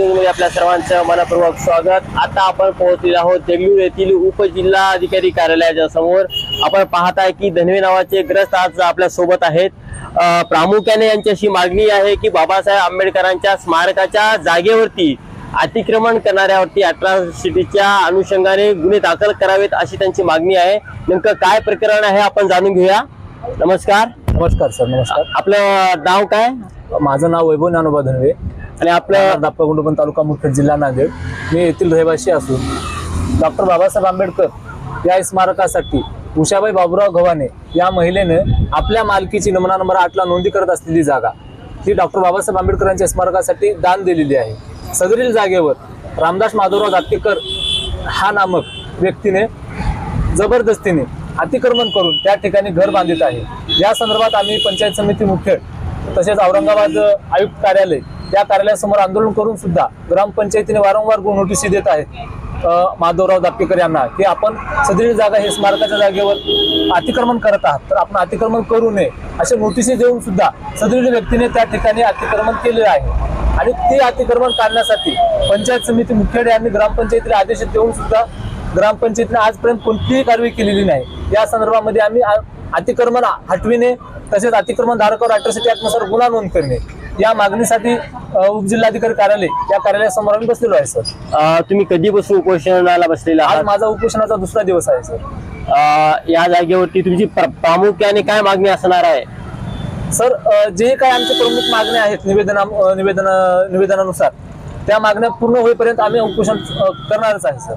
मध्ये आपल्या सर्वांचं मनपूर्वक स्वागत. आता आपण पोहोचलेलो आहोत देगलूर येथील उपजिल्हाधिकारी कार्यालयाच्या समोर. आपण पाहताय की धनवे नावाचे ग्रस्त आज आपल्यासोबत आहेत. प्रामुख्याने यांच्याशी मागणी आहे की बाबासाहेब आंबेडकरांच्या स्मारकाच्या जागेवरती अतिक्रमण करणाऱ्यावरती अट्रॉसिटीच्या अनुषंगाने गुन्हे दाखल करावेत अशी त्यांची मागणी आहे. नेमकं काय प्रकरण आहे आपण जाणून घेऊया. नमस्कार. नमस्कार सर. नमस्कार. आपलं नाव काय? माझं नाव वैभव ज्ञानोबा धनवे. आणि आपल्या दाप्पा गुंडोबन तालुका मुखेड जिल्हा नांदेड. मी येथील रहिवासी असून डॉक्टर बाबासाहेब आंबेडकर या स्मारकासाठी उषाबाई बाबुराव गव्हाणे या महिलेनं आपल्या मालकीची नमुना नंबर आठला नोंदी करत असलेली जागा ही डॉक्टर बाबासाहेब आंबेडकरांच्या स्मारकासाठी दान दिलेली आहे. सदरील जागेवर रामदास माधवराव दातेकर हा नामक व्यक्तीने जबरदस्तीने अतिक्रमण करून त्या ठिकाणी घर बांधित आहे. या संदर्भात आम्ही पंचायत समिती मुख्य तसेच औरंगाबाद आयुक्त कार्यालय या कार्यालयासमोर आंदोलन करून सुद्धा ग्रामपंचायतीने वारंवार नोटिसी देत आहेत. माधवराव दापेकर यांना की आपण सदरील जागा हे स्मारकाच्या जागेवर अतिक्रमण करत आहात. तर आपण अतिक्रमण करू नये अशा नोटिसी देऊन सुद्धा सदरील व्यक्तीने त्या ठिकाणी अतिक्रमण केले आहे. आणि ते अतिक्रमण काढण्यासाठी पंचायत समिती मुख्यालय यांनी ग्रामपंचायतीला आदेश देऊन सुद्धा ग्रामपंचायतीने आजपर्यंत कोणतीही कारवाई केलेली नाही. या संदर्भामध्ये आम्ही अतिक्रमण हटविणे तसेच अतिक्रमण धारकावर अॅट्रॉसिटी नुसार गुन्हा नोंद करणे. या मागणीसाठी उपजिल्हाधिकारी कार्यालय या कार्यालयासमोर आम्ही बसलेलो आहे सर. तुम्ही कधीपासून उपोषणाला बसलेला आज माझा उपोषणाचा दुसरा दिवस आहे सर. या जागेवरती तुमची प्र- प्रामुख्याने काय मागणी असणार आहे? सर जे काही आमचे प्रमुख मागण्या आहेत निवेदना निवेदन निवेदनानुसार त्या मागण्या पूर्ण होईपर्यंत आम्ही उपोषण करणारच आहे सर.